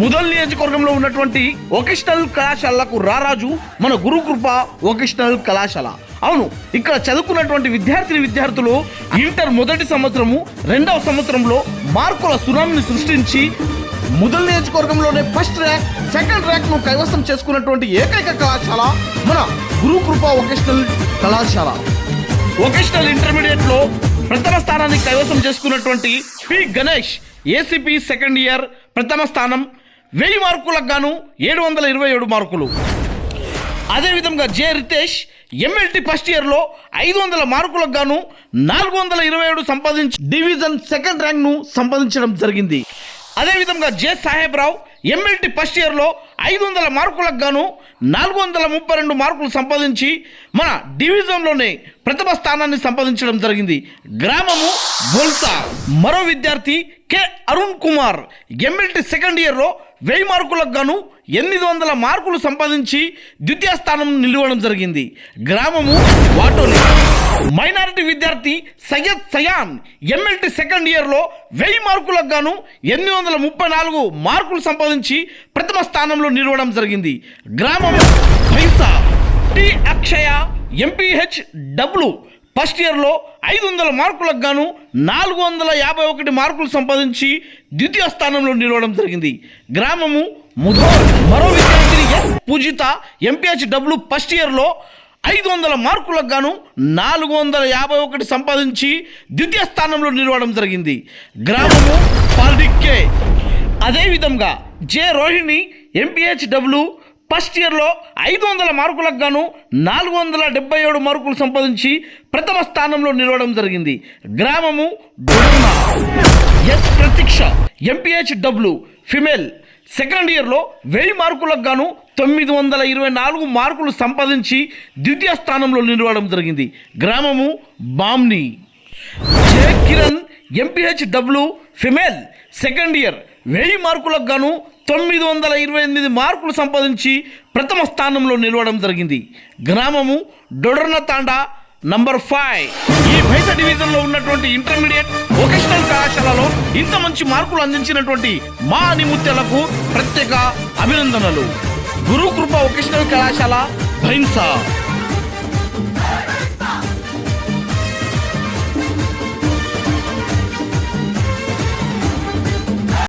ముదల్ నియోజకవర్గంలో ఉన్నటువంటి వొకేషనల్ కళాశాలకు రారాజు మన గురుకృప వొకేషనల్ కళాశాల. అవును ఇక్కడ చదువుకున్నటువంటి విద్యార్థిని విద్యార్థులు ఇంటర్ మొదటి సంవత్సరము రెండవ సంవత్సరంలో మార్కుల సునామిని సృష్టించి ముదల్ నియోజకవర్గంలోనే ఫస్ట్ ర్యాంక్ సెకండ్ ర్యాంక్ను కైవసం చేసుకున్నటువంటి ఏకైక కళాశాల మన గురుకృప వొకేషనల్ కళాశాల. వొకేషనల్ ఇంటర్మీడియట్లో ప్రథమ స్థానాన్ని కైవసం చేసుకున్నటువంటి P. Ganesh ACP second year ప్రథమ స్థానం. వెయ్యి మార్కులకు గాను ఏడు వందల ఇరవై ఏడు మార్కులు. అదేవిధంగా జే రితేష్ ఎంఎల్టీ ఫస్ట్ ఇయర్లో ఐదు వందల మార్కులకు గాను నాలుగు వందల ఇరవై ఏడు సంపాదించి డివిజన్ సెకండ్ ర్యాంక్ను సంపాదించడం జరిగింది. అదేవిధంగా J Saheb Rao MLT first ఇయర్లో ఐదు వందల మార్కులకు గాను నాలుగు వందల ముప్పై రెండు మార్కులు సంపాదించి మన డివిజన్లోనే ప్రథమ స్థానాన్ని సంపాదించడం జరిగింది. గ్రామము బొల్సా మరో విద్యార్థి K. Arun Kumar. MLT second ఇయర్లో వెయ్యి మార్కులకు గాను ఎనిమిది వందల మార్కులు సంపాదించి ద్వితీయ స్థానం నిలవడం జరిగింది. గ్రామము వాటోలి. మైనారిటీ విద్యార్థి సయ్యద్ సయాన్ ఎంఎల్టీ సెకండ్ ఇయర్లో వెయ్యి మార్కులకు గాను ఎనిమిది వందల ముప్పై నాలుగు మార్కులు సంపాదించి ప్రథమ స్థానంలో నిలవడం జరిగింది. గ్రామము Bhainsa T Akshaya MPH W first ఇయర్లో ఐదు వందల మార్కులకు గాను నాలుగు వందల యాభై ఒకటి మార్కులు సంపాదించి ద్వితీయ స్థానంలో నిలవడం జరిగింది. గ్రామము ముధోర్ మరో విద్యార్థిని S. Pujitha MPH W first ఇయర్లో ఐదు వందల మార్కులకు గాను నాలుగు వందల యాభై ఒకటి సంపాదించి ద్వితీయ స్థానంలో నిలవడం జరిగింది. గ్రామము పాల్డిక్కే. అదేవిధంగా J Rohini MPH W first ఇయర్లో ఐదు వందల మార్కులకు గాను నాలుగు వందల డెబ్బై ఏడు మార్కులు సంపాదించి ప్రథమ స్థానంలో నిలవడం జరిగింది. గ్రామము S Pratiksha MPH W female. Second ఇయర్లో వెయ్యి మార్కులకు గాను తొమ్మిది వందల ఇరవై నాలుగు మార్కులు సంపాదించి ద్వితీయ స్థానంలో నిలవడం జరిగింది. గ్రామము Bamni. J. Kiran MPH W. Female. Second year. వెయ్యి మార్కులకు గాను తొమ్మిది వందల ఇరవై ఎనిమిది మార్కులు సంపాదించి ప్రథమ స్థానంలో నిలవడం జరిగింది. గ్రామము డొడర్న తాండా నంబర్ ఫైవ్. ఈ బయట డివిజన్లో ఉన్నటువంటి ఇంటర్మీడియట్ వొకేషనల్ కళాశాలలో ఇంత మంచి మార్కులు అందించినటువంటి మా నిముత్యాలకు ప్రత్యేక అభినందనలు. గురు కృప వొకేషనల్ కళాశాల భైన్సా